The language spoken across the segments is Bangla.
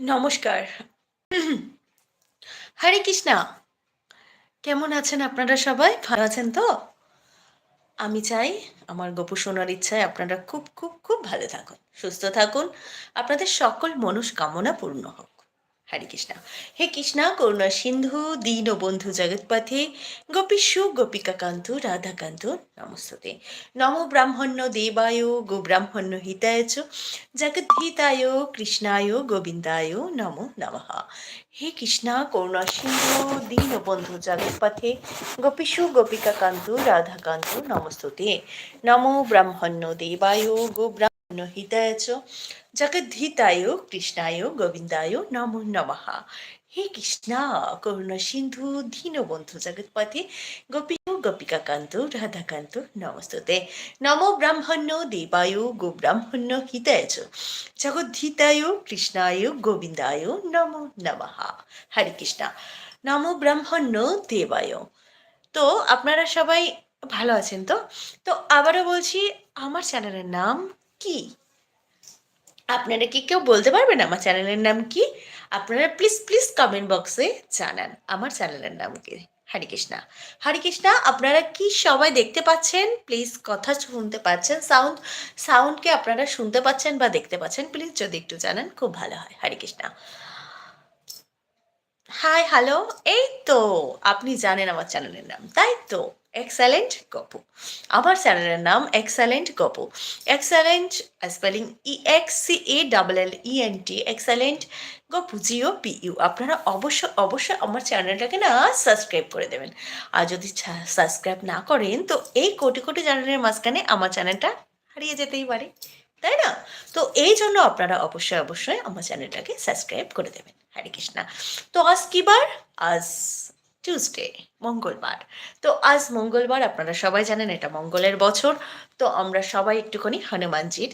নমস্কার। হরে কৃষ্ণা। কেমন আছেন আপনারা সবাই? ভালো আছেন তো? আমি চাই আমার গোপু শোনার ইচ্ছায় আপনারা খুব খুব খুব ভালো থাকুন, সুস্থ থাকুন। আপনাদের সকল মনস্কামনা পূর্ণ হোক। হরে কৃষ্ণা। হে কৃষ্ণা, করুণা সিন্ধু, দীন বন্ধু জগৎপথে গোপীষু গোপিকাকান্ত রাধাকান্ত নমস্তে নম ব্রাহ্মণ্য দেবায়, গো ব্রাহ্মণ্য হিতায় চ, জগদ্ধিতায়, কৃষ্ণায়, গোবিন্দায় নমো নমঃ। হে কৃষ্ণা, করুণা সিন্ধু, দীন বন্ধু জগৎপথে গোপীষু গোপিকাকান্ত রাধাকান্ত নমস্তুতে। নমো ব্রাহ্মণ্য দেবায়, গো হিতায় চ জগদ্ধিতায় কৃষ্ণায় গোবিন্দায় নমো নমঃ। হে কৃষ্ণা, করুণা সিন্ধু দীনবন্ধু জগৎপথে গোপী গোপিকাকান্ত, রাধাকান্ত, নমস্তুতে। নমো ব্রাহ্মণ্য দেবায়, গো ব্রাহ্মণ্য হিতায় চ জগদ্ধিতায়, কৃষ্ণায় গোবিন্দায় নমো নমঃ। হরে কৃষ্ণা, নমো ব্রাহ্মণ্য দেবায়। তো আপনারা সবাই ভালো আছেন তো? তো আবারও বলছি, আমার চ্যানেলের নাম কি? আপনারা কি কেউ বলতে পারবেন আমার চ্যানেলের নাম কি? আপনারা প্লিজ প্লিজ কমেন্ট বক্সে জানান আমার চ্যানেলের নাম কি? হরে কৃষ্ণা হরে কৃষ্ণা আপনারা কি সবাই দেখতে পাচ্ছেন? প্লিজ কথা শুনতে পাচ্ছেন সাউন্ড সাউন্ডকে আপনারা শুনতে পাচ্ছেন বা দেখতে পাচ্ছেন প্লিজ যদি একটু জানান, খুব ভালো হয়। হরে কৃষ্ণা হাই হ্যালো এই তো, আপনি জানেন আমার চ্যানেলের নাম, তাই তো? এক্সেলেন্ট গপু আমার চ্যানেলের নাম excellent Gopu excellent spelling E X C A double L E N T excellent Gopu G O P U আপনারা অবশ্য অবশ্যই আমার চ্যানেলটাকে না সাবস্ক্রাইব করে দেবেন আর যদি সাবস্ক্রাইব না করেন তো এই কোটি কোটি চ্যানেলের মাঝখানে আমার চ্যানেলটা হারিয়ে যেতেই পারে তাই না তো এই জন্য আপনারা অবশ্যই অবশ্যই আমার চ্যানেলটাকে সাবস্ক্রাইব করে দেবেন হরে কৃষ্ণা তো আজ কি বার আজ টিউসডে মঙ্গলবার। তো আজ মঙ্গলবার, আপনারা সবাই জানেন এটা মঙ্গলের বছর। তো আমরা সবাই একটুখানি হনুমানজির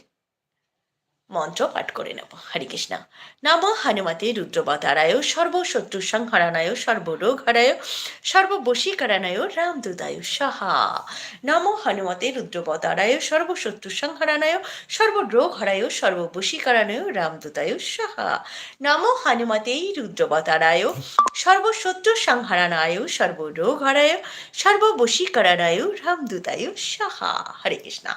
মন্ত্র পাঠ করে নেব। হরে কৃষ্ণ। নম হনুমতে রুদ্রবতারায়, সর্বশত্রু সংহরণায় সর্বরোগ হরায় সর্ববশীকরণায়, রামদূতায় সাহা। নম হনুমতে রুদ্রবতারায়, সর্বশত্রু সংহরণায় সর্বরোগ হরায় সর্ববশীকরণায়, রামদূতায় সাহা। নম হনুমতে রুদ্রবতারায়, সর্বশত্রু সংহরণায় সর্বরোগ হরায় সর্ববশীকরণায়, রামদূতায় সাহা। হরে কৃষ্ণ।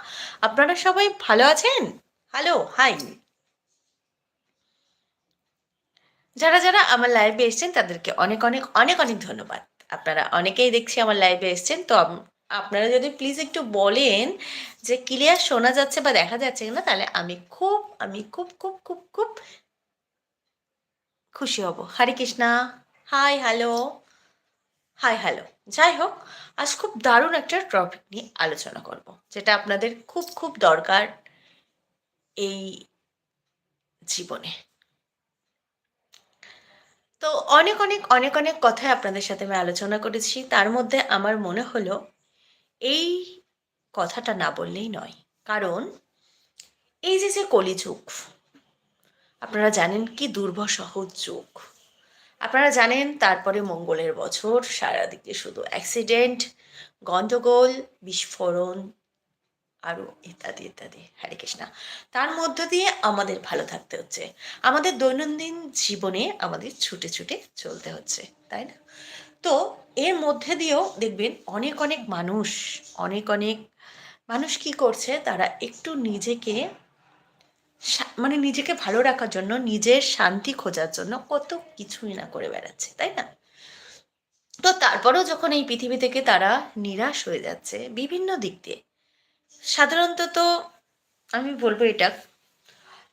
আপনারা সবাই ভালো আছেন? হ্যালো হাই যারা যারা আমার লাইভে এসছেন, তাদেরকে অনেক অনেক অনেক অনেক ধন্যবাদ। আপনারা অনেকেই দেখছি আমার লাইভে এসেছেন, তো আপনারা যদি প্লিজ একটু বলেন যে ক্লিয়ার শোনা যাচ্ছে বা দেখা যাচ্ছে না তাহলে আমি খুব আমি খুব খুব খুব খুব খুশি হব। Hare Krishna. Hi hello hi hello যাই হোক, আজ খুব দারুণ একটা টপিক নিয়ে আলোচনা করব, যেটা আপনাদের খুব খুব দরকার। এই জীবনে। তো অনেক অনেক অনেক অনেক কথাই আপনাদের সাথে আমি আলোচনা করেছি। তার মধ্যে আমার মনে হলো, এই কথাটা না বললেই নয়। কারণ, এই যে যে কলিযুগ আপনারা জানেন কি দুর্বহ সহজ যুগ। আপনারা জানেন তারপরে মঙ্গলের বছর, সারাদিকে শুধু অ্যাক্সিডেন্ট গণ্ডগোল বিস্ফোরণ আরও ইত্যাদি ইত্যাদি। হরে কৃষ্ণা। তার মধ্য দিয়ে আমাদের ভালো থাকতে হচ্ছে। আমাদের দৈনন্দিন জীবনে আমাদের ছুটে ছুটে চলতে হচ্ছে, তাই না? তো এর মধ্যে দিয়েও দেখবেন অনেক অনেক মানুষ, অনেক অনেক মানুষ কি করছে, তারা একটু নিজেকে মানে নিজেকে ভালো রাখার জন্য, নিজের শান্তি খোঁজার জন্য কত কিছুই না করে বেড়াচ্ছে, তাই না? তো তারপরেও যখন এই পৃথিবী থেকে তারা নিরাশ হয়ে যাচ্ছে, বিভিন্ন দিক দিয়ে সাধারণত আমি বলব এটা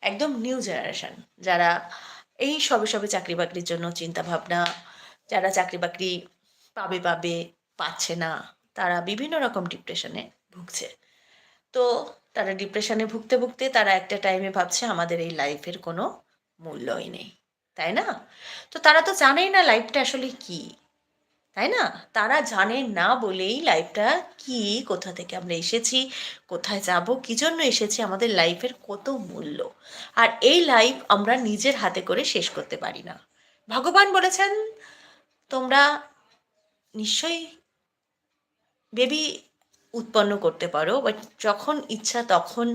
একদম নিউ জেনারেশন যারা এই সবে সবে চাকরি বাকরির জন্য চিন্তা ভাবনা যারা চাকরি বাকরি পাবে পাবে পাচ্ছে না, তারা বিভিন্ন রকম ডিপ্রেশনে ভুগছে। তো তারা ডিপ্রেশনে ভুগতে ভুগতে তারা একটা টাইমে ভাবছে, আমাদের এই লাইফের কোনো মূল্যই নেই। তাই না? তো তারা তো জানেই না লাইফটা আসলে কী। তাই না? তারা জানে না বলেই লাইফটা কি, কোথা থেকে আমরা এসেছি, কোথায় যাব, কী জন্য এসেছি, আমাদের লাইফের কত মূল্য। আর এই লাইফ আমরা নিজের হাতে করে শেষ করতে পারি না। ভগবান বলেছেন, তোমরা নিশ্চয়ই বেবি উৎপন্ন করতে পারো বাট যখন ইচ্ছা তখন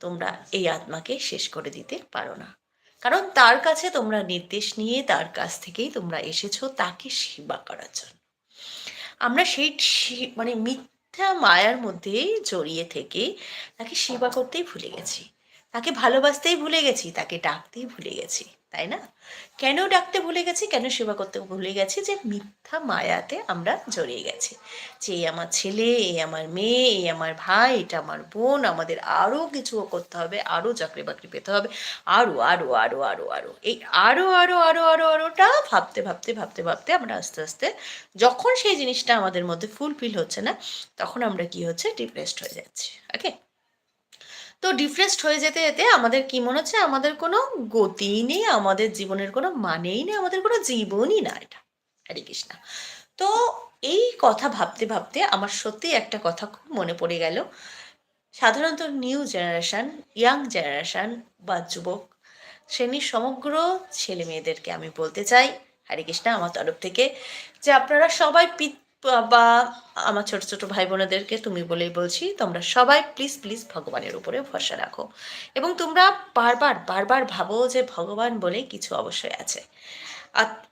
তোমরা এই আত্মাকে শেষ করে দিতে পারো না। কারণ তার কাছে তোমরা নির্দেশ নিয়ে তার কাছ থেকেই তোমরা এসেছ তাকে সেবা করার জন্য। আমরা সেই মানে মিথ্যা মায়ার মধ্যে জড়িয়ে থেকে তাকে সেবা করতেই ভুলে গেছি। তাকে ভালোবাসতেই ভুলে গেছি, তাকে ডাকতেই ভুলে গেছি। তাই না? কেন ডাকতে ভুলে গেছি, কেন সেবা করতে ভুলে গেছি যে মিথ্যা মায়াতে আমরা জড়িয়ে গেছি। যে এই আমার ছেলে, এই আমার মেয়ে, এই আমার ভাই, এটা আমার বোন, আমাদের আরও কিছু করতে হবে আরও চাকরি বাকরি পেতে হবে আরও আরও আরও আরও আরও এই আরও আরও আরও আরও আরোটা ভাবতে ভাবতে ভাবতে ভাবতে আমরা আস্তে আস্তে যখন সেই জিনিসটা আমাদের মধ্যে ফুলফিল হচ্ছে না, তখন আমরা কি হচ্ছে? ডিপ্রেসড হয়ে যাচ্ছি। ওকে তো ডিফ্রেসড হয়ে যেতে যেতে আমাদের কি মনে হচ্ছে? আমাদের কোনো গতিই নেই, আমাদের জীবনের কোনো মানেই নেই, আমাদের কোনো জীবনই না এটা। হরে কৃষ্ণ। তো এই কথা ভাবতে ভাবতে আমার সত্যি একটা কথা খুব মনে পড়ে গেল। সাধারণত নিউ জেনারেশান ইয়াং জেনারেশান বা যুবক শ্রেণির সমগ্র ছেলে মেয়েদেরকে আমি বলতে চাই, হরে কৃষ্ণ, আমার তরফ থেকে যে আপনারা সবাই পিত বা আমার ছোট ছোট ভাই বোনেদেরকে তুমি বলেই বলছি, তোমরা সবাই প্লিজ প্লিজ ভগবানের উপরে ভরসা রাখো। এবং তোমরা বারবার বারবার ভাবো যে ভগবান বলে কিছু অবশ্যই আছে।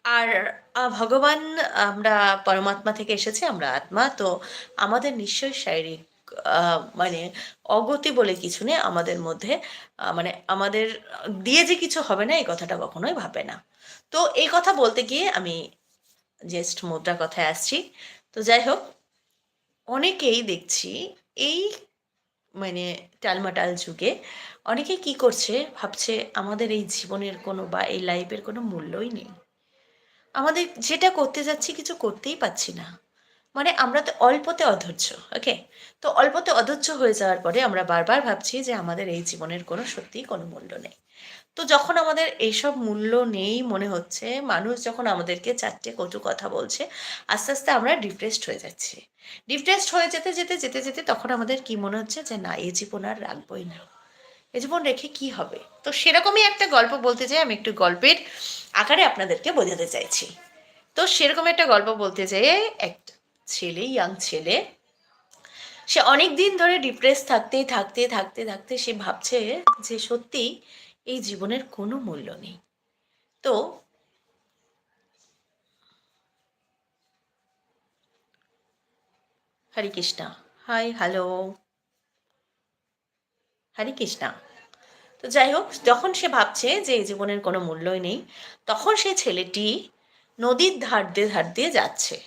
আর- ভগবান আমরা পরমাত্মা থেকে এসেছি, আমরা আত্মা, তো আমাদের নিশ্চয়ই শারীরিক মানে অগতি বলে কিছু নেই আমাদের মধ্যে মানে আমাদের, দিয়ে যে কিছু হবে না, এই কথাটা কখনোই ভাবে না। তো এই কথা বলতে গিয়ে আমি জাস্ট মুদ্রা কথায় আসছি। তো যাই হোক অনেকেই দেখছি এই মানে টালমাটাল যুগে অনেকে কি করছে, ভাবছে আমাদের এই জীবনের কোনো বা এই লাইফের কোনো মূল্যই নেই। আমাদের যেটা করতে যাচ্ছি কিছু করতেই পাচ্ছি না। মানে আমরা তো অল্পতে অধৈর্য ওকে তো অল্পতে অধৈর্য হয়ে যাওয়ার পরে আমরা বারবার ভাবছি যে আমাদের এই জীবনের কোনো সত্যিই কোনো মূল্য নেই। তো যখন আমাদের এইসব মূল্য নেই মনে হচ্ছে, মানুষ যখন আমাদেরকে চারটে কটু কথা বলছে, আস্তে আস্তে আমরা ডিপ্রেসড হয়ে যাচ্ছি। ডিপ্রেসড হয়ে যেতে যেতে যেতে যেতে তখন আমাদের কি মনে হচ্ছে যে, না এই জীবন আর রাখবোই না। এ জীবন রেখে কি হবে? তো সেরকমই একটা গল্প বলতে চাই আমি একটু গল্পের আকারে আপনাদেরকে বোঝাতে চাইছি। তো সেরকম একটা গল্প বলতে চাই একটা ছেলে ইয়াং ছেলে, সে অনেক দিন ধরে ডিপ্রেস থাকতে থাকতে থাকতে থাকতে সে ভাবছে যে সত্যি এই জীবনের কোনো মূল্য নেই। তো হরে কৃষ্ণা। Hi, hello. হরে কৃষ্ণা। তো যাই হোক, যখন সে ভাবছে যে এই জীবনের কোনো মূল্যই নেই, তখন সে ছেলেটি নদীর ধার দিয়ে ধার দিয়ে যাচ্ছে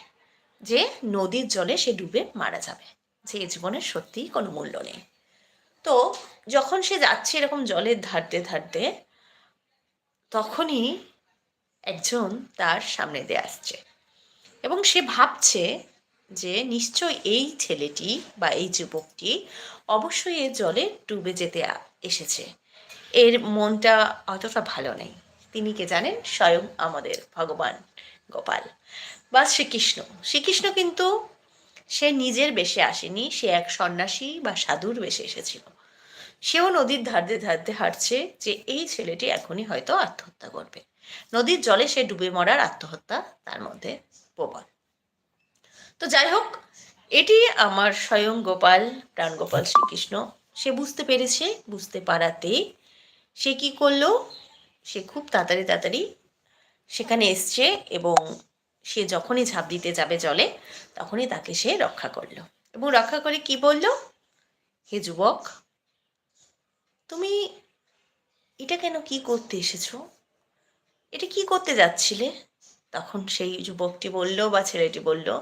যে নদীর জলে সে ডুবে মারা যাবে, যে এই জীবনের সত্যিই কোনো মূল্য নেই। তো যখন সে যাচ্ছে এরকম জলের ধারতে দিয়ে ধার দিয়ে তখনই একজন তার সামনে দিয়ে আসছে। এবং সে ভাবছে যে নিশ্চয় এই ছেলেটি বা এই যুবকটি অবশ্যই এর জলে ডুবে যেতে এসেছে। এর মনটা অতটা ভালো নেই। তিনি কে জানেন? স্বয়ং আমাদের ভগবান গোপাল বা শ্রীকৃষ্ণ। শ্রীকৃষ্ণ কিন্তু সে নিজের বেশে আসেনি, সে এক সন্ন্যাসী বা সাধুর বেশে এসেছিল। সেও নদীর ধারতে ধারতে হাঁটছে যে এই ছেলেটি এখনই হয়তো আত্মহত্যা করবে। নদীর জলে সে ডুবে মরার আত্মহত্যা তার মধ্যে প্রবল। তো যাই হোক, এটি আমার স্বয়ং গোপাল প্রাণগোপাল শ্রীকৃষ্ণ। সে বুঝতে পেরেছে, বুঝতে পারাতে সে কি করল, সে খুব তাড়াতাড়ি তাড়াতাড়ি সেখানে এসছে এবং সে যখনই ঝাঁপ দিতে যাবে জলে, তখনই তাকে সে রক্ষা করল। এবং রক্ষা করে কি বলল? হে যুবক তুমি এটা কেন কি করতে এসেছ? এটা কি করতে যাচ্ছিলে? তখন সেই যুবকটি বলল বা ছেলেটি বলল,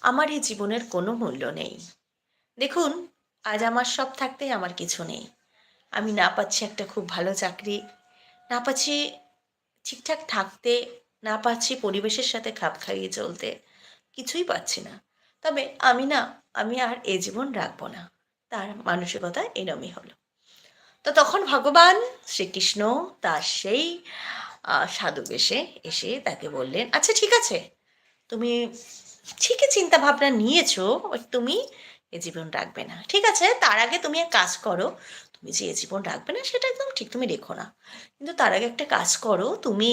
আমার এই জীবনের কোনো মূল্য নেই। দেখুন, আজ আমার সব থাকতে আমার কিছু নেই। আমি না পাচ্ছি একটা খুব ভালো চাকরি, না পাচ্ছি ঠিকঠাক থাকতে, না পাচ্ছি পরিবেশের সাথে খাপ খাইয়ে চলতে, কিছুই পাচ্ছি না। তবে আমি না, আমি আর এ জীবন রাখব না। তার মানসিকতা এরমই হলো। তো তখন ভগবান শ্রীকৃষ্ণ তার সেই সাধু বেশে এসে তাকে বললেন আচ্ছা ঠিক আছে। তুমি ঠিকই চিন্তা ভাবনা নিয়েছো তুমি এ জীবন রাখবে না। ঠিক আছে, তার আগে তুমি এক কাজ করো। তুমি যে এ জীবন রাখবে না, সেটা একদম ঠিক তুমি রেখো না। কিন্তু তার আগে একটা কাজ করো, তুমি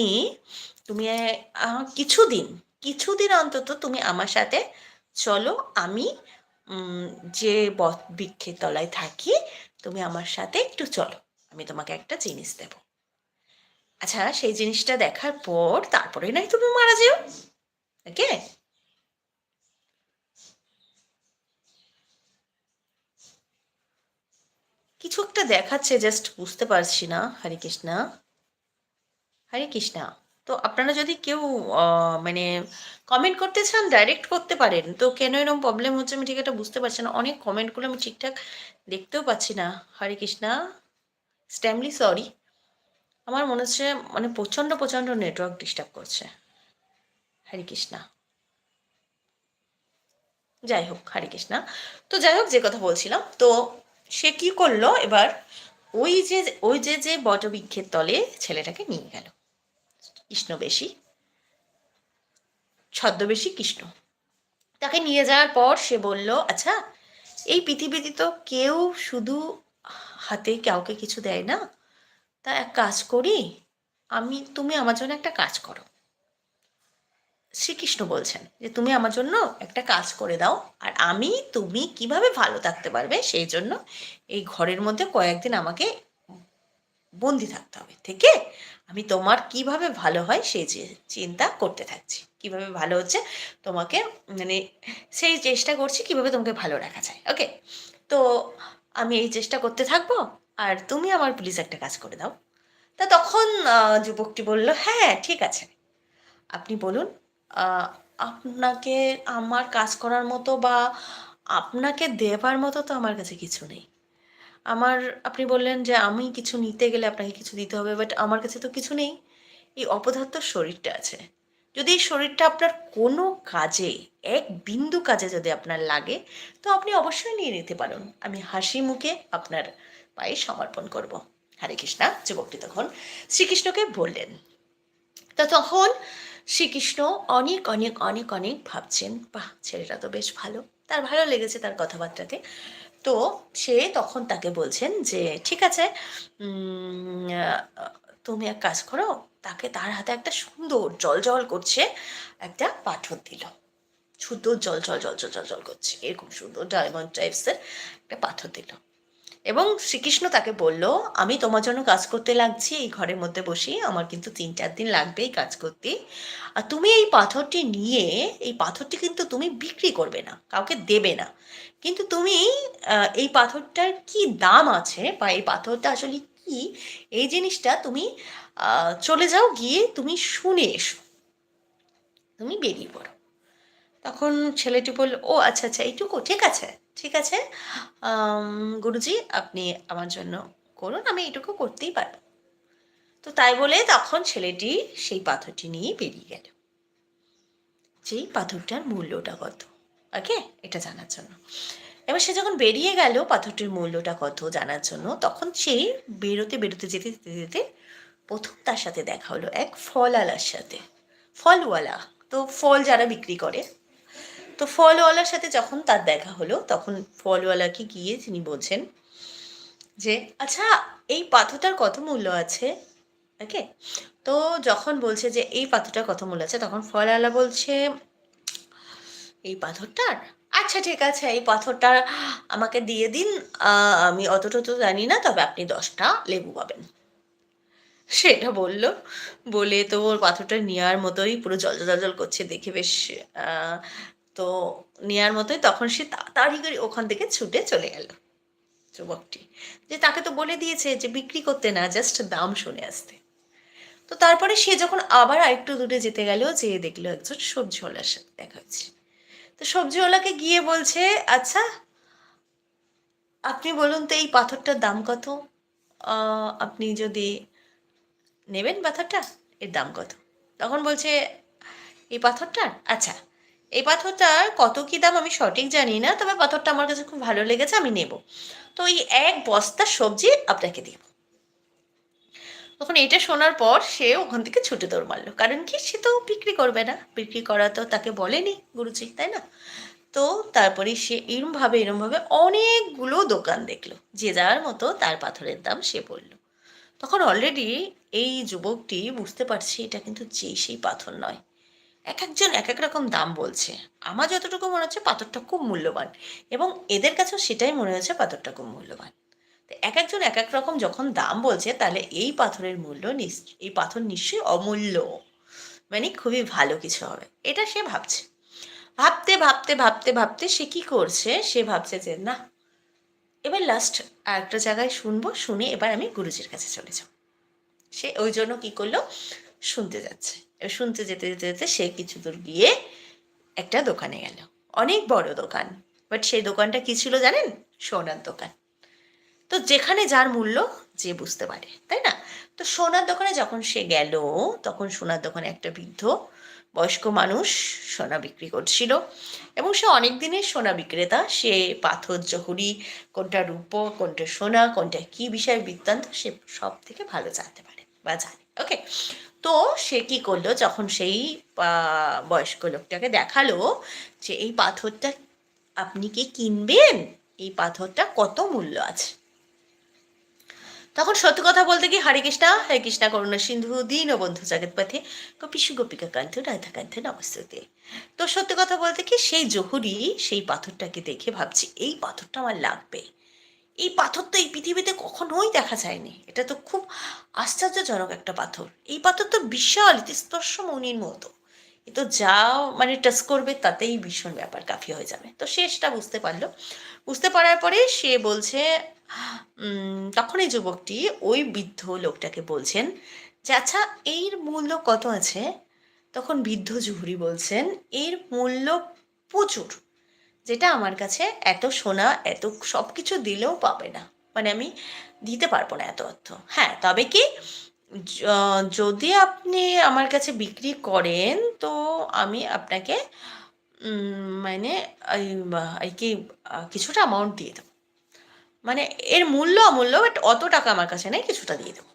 তুমি কিছুদিন কিছুদিন অন্তত তুমি আমার সাথে চলো। আমি যে বৃক্ষের তলায় থাকি তুমি আমার সাথে একটু চলো, আমি তোমাকে একটা জিনিস দেব। আচ্ছা সেই জিনিসটা দেখার পর তারপরে নাই তুমি মারা যেও? ওকে কিছু একটা দেখাচ্ছে জাস্ট বুঝতে পারছি না। হরে কৃষ্ণা। হরে কৃষ্ণা। তো আপনারা যদি কেউ মানে কমেন্ট করতে চান ডাইরেক্ট করতে পারেন। তো কেন এরকম প্রবলেম হচ্ছে আমি ঠিক একটা বুঝতে পারছি না। অনেক কমেন্টগুলো আমি ঠিকঠাক দেখতেও পাচ্ছি না। হরে কৃষ্ণা। স্ট্যামলি সরি আমার মনে হচ্ছে মানে প্রচণ্ড প্রচণ্ড নেটওয়ার্ক ডিস্টার্ব করছে। হরে কৃষ্ণা। যাই হোক, হরে কৃষ্ণা। তো যাই হোক, যে কথা বলছিলাম, তো সে কি করল? এবার ওই যে ওই যে যে বটবৃক্ষের তলে ছেলেটাকে নিয়ে গেল। কৃষ্ণবেশী ছদ্মবেশী কৃষ্ণ। তাকে নিয়ে যাওয়ার পর সে বলল আচ্ছা এই পৃথিবীতে তো কেউ শুধু হাতে কাউকে কিছু দেয় না। তা এক কাজ করি, আমি, তুমি আমার জন্য একটা কাজ করো। শ্রীকৃষ্ণ বলছেন যে, তুমি আমার জন্য একটা কাজ করে দাও, আর আমি, তুমি কীভাবে ভালো থাকতে পারবে সেই জন্য এই ঘরের মধ্যে কয়েকদিন আমাকে বন্দি থাকতে হবে। থেকে আমি তোমার কীভাবে ভালো হয় সেই চিন্তা করতে থাকছি। কীভাবে ভালো হচ্ছে তোমাকে মানে সেই চেষ্টা করছি কীভাবে তোমাকে ভালো রাখা যায় ওকে তো আমি এই চেষ্টা করতে থাকব আর তুমি আমার প্লিজ একটা কাজ করে দাও। তা তখন যুবকটি বলল হ্যাঁ ঠিক আছে। আপনি বলুন আপনাকে আমার কাজ করার মতো বা আপনাকে দেবার মতো তো আমার কাছে কিছু নেই। আমার, আপনি বললেন যে আমি কিছু নিতে গেলে আপনাকে কিছু দিতে হবে বাট আমার কাছে তো কিছু নেই। এই অপদার্থ শরীরটা আছে। যদি এই শরীরটা আপনার কোনো কাজে, এক বিন্দু কাজে যদি আপনার লাগে, তো আপনি অবশ্যই নিয়ে নিতে পারেন। আমি হাসি মুখে আপনার পায়ে সমর্পণ করব। হরে কৃষ্ণা যুবকটি তখন শ্রীকৃষ্ণকে বললেন। তা তখন শ্রীকৃষ্ণ অনেক অনেক অনেক অনেক ভাবছেন, বাহ, ছেলেটা তো বেশ ভালো। তার ভালো লেগেছে তার কথাবার্তাতে। তো সে তখন তাকে বলছেন যে, ঠিক আছে তুমি এক কাজ করো, তাকে তার হাতে একটা সুন্দর জল জল করছে, একটা পাথর দিল। সুন্দর জল জল জল জল জল জল করছে, এরকম সুন্দর ডায়মন্ড টাইপসের একটা পাথর দিল। এবং শ্রীকৃষ্ণ তাকে বলল, আমি তোমার জন্য কাজ করতে লাগছি, এই ঘরের মধ্যে বসি, আমার কিন্তু তিন চার দিন লাগবে এই কাজ করতে। আর তুমি এই পাথরটি নিয়ে, এই পাথরটি কিন্তু তুমি বিক্রি করবে না, কাউকে দেবে না। কিন্তু তুমি এই পাথরটার কি দাম আছে? বা এই পাথরটা আসলে কি? এই জিনিসটা তুমি চলে যাও, গিয়ে তুমি শুনে এসো। তুমি বেরিয়ে পড়ো। তখন ছেলেটি বলল, ও আচ্ছা আচ্ছা এইটুকু, ঠিক আছে ঠিক আছে। গুরুজি, আপনি আমার জন্য করুন, আমি এইটুকু করতেই পারব। তো তাই বলে তখন ছেলেটি সেই পাথরটি নিয়ে বেরিয়ে গেল। যেই পাথরটার মূল্যটা কত? ওকে? এটা জানার জন্য। এবার সে যখন বেরিয়ে গেল পাথরটির মূল্যটা কত জানার জন্য, তখন সে বেরোতে বেরোতে যেতে যেতে যেতে প্রথম তার সাথে দেখা হলো এক ফলওয়ালার সাথে। ফলওয়ালা, তো ফল যারা বিক্রি করে। তো ফলওয়ালার সাথে যখন তার দেখা হলো, তখন ফলওয়ালাকে গিয়ে তিনি বলছেন যে আচ্ছা এই পাথরটার কত মূল্য আছে? ওকে? তো যখন বলছে যে, এই পাথরটার কত মূল্য আছে? তখন ফলওয়ালা বলছে এই পাথরটার? আচ্ছা ঠিক আছে, এই পাথরটা আমাকে দিয়ে দিন। আমি অতটা তো জানি না, তবে আপনি দশটা লেবু পাবেন। সেটা বলল। বলে তো ওর পাথরটা নেওয়ার মতোই পুরো জল জল করছে দেখে বেশ তো নেওয়ার মতোই তখন সে তাড়াতাড়ি করে ওখান থেকে ছুটে চলে গেল যুবকটি। যে তাকে তো বলে দিয়েছে যে বিক্রি করতে না, জাস্ট দাম শুনে আসতে। তো তারপরে সে যখন আবার আরেকটু দূরে যেতে গেল যে দেখল একজন সবজিওয়ালার সাথে দেখা হচ্ছে। তো সবজিওয়ালাকে গিয়ে বলছে আচ্ছা আপনি বলুন তো এই পাথরটার দাম কত? আপনি যদি নেবেন পাথরটা, এর দাম কত? তখন বলছে, এই পাথরটার? আচ্ছা এই পাথরটার কত কী দাম আমি সঠিক জানি না, তবে পাথরটা আমার কাছে খুব ভালো লেগেছে, আমি নেব। তো এই এক বস্তা সবজি আপনাকে দিব। তখন এটা শোনার পর সে ওখান থেকে ছুটে দৌড় মারলো। কারণ কি? সে তো বিক্রি করবে না। বিক্রি করা তো তাকে বলেনি গুরুজি, তাই না? তো তারপরে সে এরমভাবে এরমভাবে অনেকগুলো দোকান দেখল। যে যার মতো তার পাথরের দাম সে বলল। তখন অলরেডি এই যুবকটি বুঝতে পারছে এটা কিন্তু যে সেই পাথর নয়। এক একজন এক এক রকম দাম বলছে। আমার যতটুকু মনে হচ্ছে পাথরটা খুব মূল্যবান এবং এদের কাছেও সেটাই মনে হচ্ছে পাথরটা খুব মূল্যবান। এক একজন এক এক রকম যখন দাম বলছে, তাহলে এই পাথরের মূল্য নিশ্চ- এই পাথর নিশ্চয়ই অমূল্য। মানে খুবই ভালো কিছু হবে। এটা সে ভাবছে। ভাবতে ভাবতে ভাবতে ভাবতে সে কি করছে? সে ভাবছে যে, না, এবার লাস্ট একটা জায়গায় শুনব, শুনে এবার আমি গুরুজির কাছে চলে যাব। সে ওই জন্য কি করল? শুনতে যাচ্ছে। এবার শুনতে যেতে যেতে যেতে সে কিছু দূর গিয়ে একটা দোকানে গেল। অনেক বড় দোকান। বাট সেই দোকানটা কি ছিল জানেন? সোনার দোকান। তো যেখানে যার মূল্য যে বুঝতে পারে, তাই না? তো সোনার দোকানে যখন সে গেল, তখন সোনার দোকানে একটা বৃদ্ধ বয়স্ক মানুষ সোনা বিক্রি করছিল এবং সে অনেক দিনের সোনা বিক্রেতা। সে পাথর, জহুরি, কোনটা রূপো, কোনটা সোনা, কোনটা কি বিষয় বৃত্তান্ত, সে সব থেকে ভালো জানতে পারে বা জানে, ওকে? তো সে কি করল, যখন সেই বয়স্ক লোকটাকে দেখাল যে এই পাথরটা আপনি কি কিনবেন? এই পাথরটা কত মূল্য আছে? তখন সত্য কথা বলতে কি হরে কৃষ্ণা হরে কৃষ্ণা, করুণা, সিন্ধু, দীন বন্ধু জগৎ পথে গোপীশু গোপিকা কান্ত, রাধা কান্ত নমস্তুতে। তো সত্যি কথা বলতে কি সেই জহুরি, সেই পাথরটাকে দেখে ভাবছি, এই পাথরটা আমার লাগবে। এই পাথর তো এই পৃথিবীতে কখনোই দেখা যায়নি। এটা তো খুব আশ্চর্যজনক একটা পাথর। এই পাথর তো বিশাল স্পর্শ মনির মতো। এ তো যা মানে টাচ করবে, তাতেই ভীষণ ব্যাপার, কাফি হয়ে যাবে। তো সে সেটা বুঝতে পারল। বুঝতে পারার পরে সে বলছে তখন এই যুবকটি ওই বৃদ্ধ লোকটাকে বলছেন, যে আচ্ছা এর মূল্য কত আছে? তখন বৃদ্ধ জুহুরি বলছেন, এর মূল্য প্রচুর, যেটা আমার কাছে এত সোনা, এত সব কিছু দিলেও পাবে না। মানে আমি দিতে পারব না এত অর্থ। হ্যাঁ তবে কি যদি আপনি আমার কাছে বিক্রি করেন, তো আমি আপনাকে মানে কি কিছুটা অ্যামাউন্ট দিয়ে দেবো। মানে এর মূল্য অমূল্য বাট অত টাকা আমার কাছে নেই, কিছুটা দিয়ে দেবো।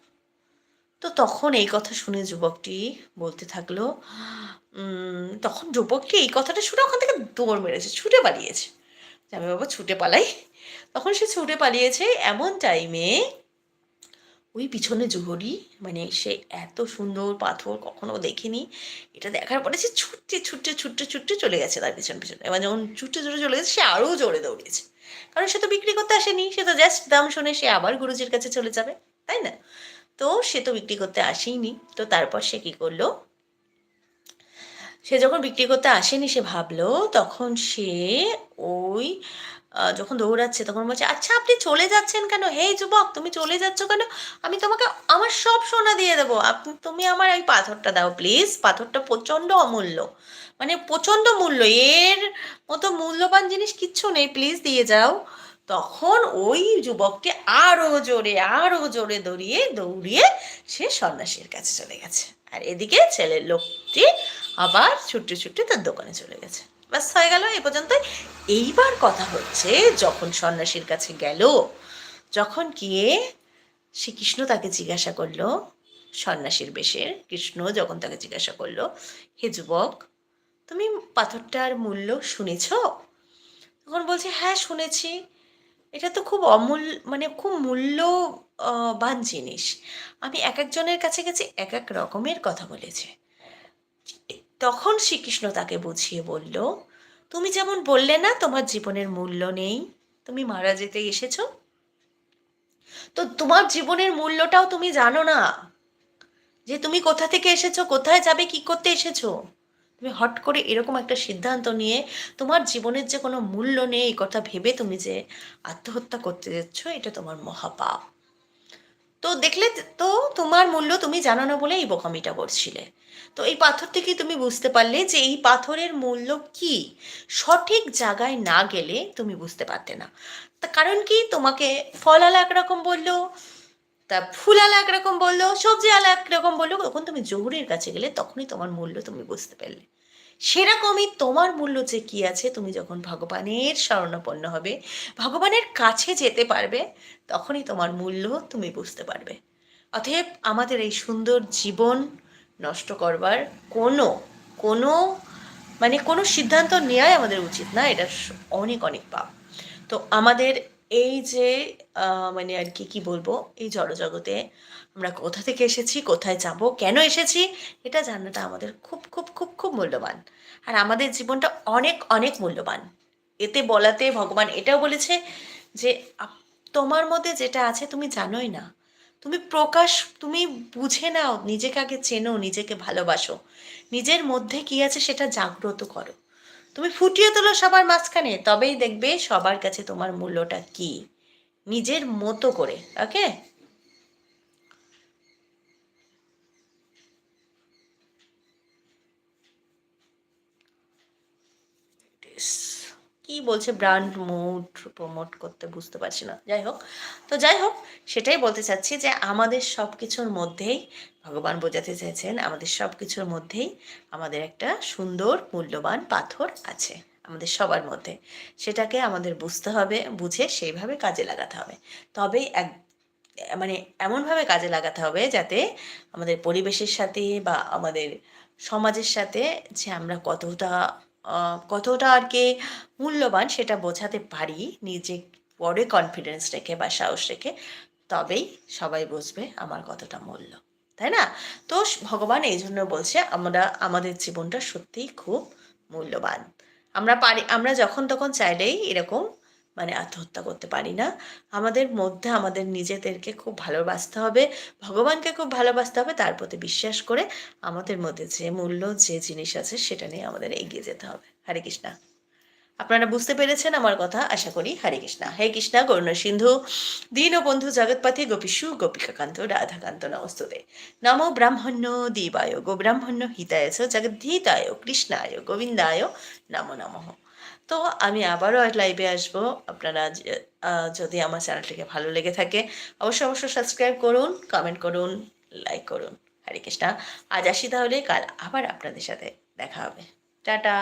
তো তখন এই কথা শুনে যুবকটি বলতে থাকল তখন যুবকটি এই কথাটা শুনে ওখান থেকে দৌড় মেরেছে, ছুটে পালিয়েছে। আমি বাবা ছুটে পালাই। তখন সে ছুটে পালিয়েছে এমন টাইমে ওই পিছনে জুহরি মানে সে এত সুন্দর পাথর কখনো দেখিনি। এটা দেখার পরে সে ছুটতে ছুটতে ছুটতে ছুটতে চলে গেছে তার পিছন, পিছনে। এবার যখন ছুটতে ছুটে চলে গেছে, সে আরও জোরে দৌড়িয়েছে। কারণ সে তো বিক্রি করতে আসেনি, সে তো জাস্ট দাম শুনে সে আবার গুরুজির কাছে চলে যাবে, তাই না? তো সে তো বিক্রি করতে আসেইনি। তো তারপর সে কি করল? সে যখন বিক্রি করতে আসেনি, সে ভাবলো, তখন সে ওই যখন দৌড়াচ্ছে তখন বলছে আচ্ছা আপনি চলে যাচ্ছেন কেন? হে যুবক, তুমি চলে যাচ্ছ কেন? আমি তোমাকে আমার সব সোনা দিয়ে দেবো। আপনি তুমি আমার ওই পাথরটা দাও প্লিজ পাথরটা প্রচণ্ড অমূল্য। মানে প্রচণ্ড মূল্য। এর মতো মূল্যবান জিনিস কিচ্ছু নেই। প্লিজ দিয়ে যাও। তখন ওই যুবকটি আরও জোরে আরও জোরে দৌড়িয়ে দৌড়িয়ে সে সন্ন্যাসীর কাছে চলে গেছে। আর এদিকে ছেলের লোকটি আবার ছুটতে ছুটতে তার দোকানে চলে গেছে। ব্যাস, হয়ে গেল এই পর্যন্ত এইবার কথা হচ্ছে, যখন সন্ন্যাসীর কাছে গেল, যখন গিয়ে শ্রীকৃষ্ণ তাকে জিজ্ঞাসা করল, সন্ন্যাসীর বেশের, কৃষ্ণ যখন তাকে জিজ্ঞাসা করল, হে যুবক, তুমি পাথরটার মূল্য শুনেছ? তখন বলছে হ্যাঁ শুনেছি। এটা তো খুব অমূল্য মানে খুব মূল্যবান জিনিস। আমি এক একজনের কাছে গেছি, এক এক রকমের কথা বলেছে। তখন শ্রীকৃষ্ণ তাকে বুঝিয়ে বলল, তুমি যেমন বললে না, তোমার জীবনের মূল্য নেই। তুমি মারা যেতে এসেছ। তো তোমার জীবনের মূল্যটাও তুমি জানো না। যে তুমি কোথা থেকে এসেছ, কোথায় যাবে, কি করতে এসেছ? তুমি হট করে এরকম একটা সিদ্ধান্ত নিয়ে তোমার জীবনের যে কোনো মূল্য নেই, এই কথা ভেবে তুমি যে আত্মহত্যা করতে যাচ্ছ, এটা তোমার মহাপাপ। তো দেখলে তো তোমার মূল্য তুমি জানো না বলে এই বোকামিটা করছিলে। তো এই পাথর থেকে তুমি বুঝতে পারলে যে এই পাথরের মূল্য কি? সঠিক জায়গায় না গেলে তুমি বুঝতে পারতে না। তা কারণ কি? তোমাকে ফল আলা একরকম বলল, তা ফুল আলা একরকম বলল, সবজি আলা একরকম বলল, তখন তুমি জহুরের কাছে গেলে তখনই তোমার মূল্য তুমি বুঝতে পারলে। সেরকমই তোমার মূল্য যে কি আছে, তুমি যখন ভগবানের শরণাপন্ন হবে, ভগবানের কাছে যেতে পারবে, তখনই তোমার মূল্য তুমি বুঝতে পারবে। অতএব আমাদের এই সুন্দর জীবন নষ্ট করবার কোনো কোনো মানে কোনো সিদ্ধান্ত নেওয়াই আমাদের উচিত না, এটা অনেক অনেক পাপ। তো আমাদের এই যে মানে আর কি কি বলব, এই জড়জগতে আমরা কোথা থেকে এসেছি, কোথায় যাব, কেন এসেছি, এটা জানাটা আমাদের খুব খুব খুব খুব মূল্যবান। আর আমাদের জীবনটা অনেক অনেক মূল্যবান। এতে বলাতে ভগবান এটাও বলেছে যে তোমার মধ্যে যেটা আছে তুমি জানোই না। তুমি প্রকাশ, তুমি বুঝে নাও, নিজেকে আগে চেনো, নিজেকে ভালোবাসো। নিজের মধ্যে কি আছে সেটা জাগ্রত করো। তুমি ফুটিয়ে তোলো সবার মাঝখানে, তবেই দেখবে সবার কাছে তোমার মূল্যটা কি। নিজের মতো করে ওকে কি বলছে ব্র্যান্ড মুড প্রমোট করতে বুঝতে পারছি না। যাই হোক, তো যাই হোক, সেটাই বলতে চাচ্ছি যে আমাদের সব কিছুর মধ্যেই ভগবান বোঝাতে চেয়েছেন, আমাদের সব কিছুর মধ্যেই আমাদের একটা সুন্দর, মূল্যবান পাথর আছে আমাদের সবার মধ্যে। সেটাকে আমাদের বুঝতে হবে, বুঝে সেইভাবে কাজে লাগাতে হবে। তবেই এক মানে এমনভাবে কাজে লাগাতে হবে যাতে আমাদের পরিবেশের সাথে বা আমাদের সমাজের সাথে যে আমরা কতটা কতটা আর কি মূল্যবান সেটা বোঝাতে পারি, নিজে পরে কনফিডেন্স রেখে বা সাহস রেখে, তবেই সবাই বুঝবে আমার কতটা মূল্য, তাই না? তো ভগবান এই জন্য বলছে আমরা, আমাদের জীবনটা সত্যিই খুব মূল্যবান। আমরা পারি, আমরা যখন তখন চাইলেই এরকম মানে আত্মহত্যা করতে পারি না। আমাদের মধ্যে আমাদের নিজেদেরকে খুব ভালোবাসতে হবে, ভগবানকে খুব ভালোবাসতে হবে, তার প্রতি বিশ্বাস করে আমাদের মধ্যে যে মূল্য, যে জিনিস আছে সেটা নিয়ে আমাদের এগিয়ে যেতে হবে। হরে কৃষ্ণা। আপনারা বুঝতে পেরেছেন আমার কথা, আশা করি। হরে কৃষ্ণা। হে কৃষ্ণা, করুণা সিন্ধু, দীন দীনবন্ধু জগৎপথে গোপীষু, গোপিকাকান্ত, রাধাকান্ত, নমস্তুতে। নমো ব্রাহ্মণ্য দেবায় গো ব্রাহ্মণ্য হিতায় জগদ্ধিতায়, কৃষ্ণায়, গোবিন্দায়, নমো নমঃ। তো আমি আবারও এক লাইভে আসব। আপনারা যদি আমার চ্যানেলটিকে ভালো লেগে থাকে, অবশ্যই অবশ্যই সাবস্ক্রাইব করুন কমেন্ট করুন লাইক করুন। হরে কৃষ্ণা। আজ আসি তাহলে, কাল আবার আপনাদের সাথে দেখা হবে। টাটা।